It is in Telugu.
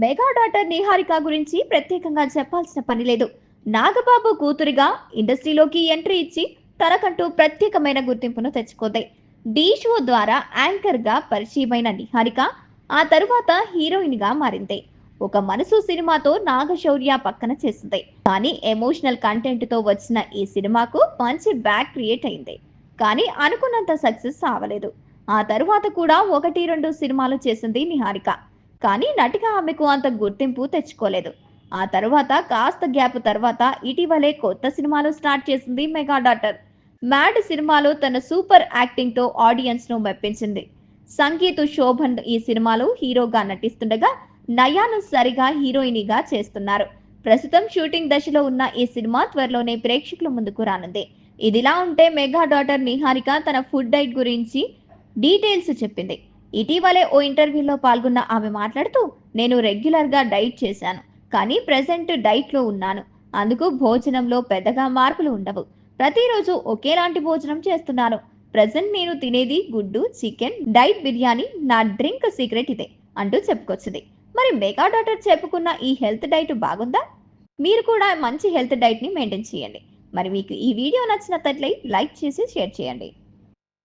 మెగా డాటర్ నిహారిక గురించి ప్రత్యేకంగా చెప్పాల్సిన పని లేదు. నాగబాబు కూతురిగా ఇండస్ట్రీలోకి ఎంట్రీ ఇచ్చి తనకంటూ ప్రత్యేకమైన గుర్తింపును తెచ్చుకుంది. ఢీ షో ద్వారా యాంకర్గా పరిచయమైన నిహారిక ఆ తరువాత హీరోయిన్గా మారింది. ఒక మనసు సినిమాతో నాగశౌర్య పక్కన చేసింది. కానీ ఎమోషనల్ కంటెంట్తో వచ్చిన ఈ సినిమాకు మంచి బ్యాక్ క్రియేట్ అయింది. కానీ అనుకున్నంత సక్సెస్ అవ్వలేదు. ఆ తరువాత కూడా ఒకటి రెండు సినిమాలు చేసింది నిహారిక. కానీ నటిగా ఆమెకు అంత గుర్తింపు తెచ్చుకోలేదు. ఆ తర్వాత కాస్త గ్యాప్ తర్వాత ఇటీవలే కొత్త సినిమాలు స్టార్ట్ చేసింది మెగా డాటర్. మ్యాడ్ సినిమాలో తన సూపర్ యాక్టింగ్తో ఆడియన్స్ను మెప్పించింది. సంగీత్ శోభన్ ఈ సినిమాలో హీరోగా నటిస్తుండగా నయాను సరిగా హీరోయినిగా చేస్తున్నారు. ప్రస్తుతం షూటింగ్ దశలో ఉన్న ఈ సినిమా త్వరలోనే ప్రేక్షకుల ముందుకు రానుంది. ఇదిలా ఉంటే మెగా డాటర్ నిహారిక తన ఫుడ్ డైట్ గురించి డీటెయిల్స్ చెప్పింది. ఇటీవలే ఓ ఇంటర్వ్యూలో పాల్గొన్న ఆమె మాట్లాడుతూ నేను రెగ్యులర్గా డైట్ చేశాను కానీ ప్రజెంట్ డైట్లో ఉన్నాను. అందుకు భోజనంలో పెద్దగా మార్పులు ఉండవు. ప్రతిరోజు ఒకేలాంటి భోజనం చేస్తున్నాను. ప్రజెంట్ నేను తినేది గుడ్డు చికెన్ డైట్ బిర్యానీ నా డ్రింక్ సీక్రెట్ ఇదే అంటూ చెప్పుకొచ్చింది. మరి మెగా డాటర్ చెప్పుకున్న ఈ హెల్త్ డైట్ బాగుందా? మీరు కూడా మంచి హెల్త్ డైట్ని మెయింటైన్ చేయండి. మరి మీకు ఈ వీడియో నచ్చినట్లయితే లైక్ చేసి షేర్ చేయండి.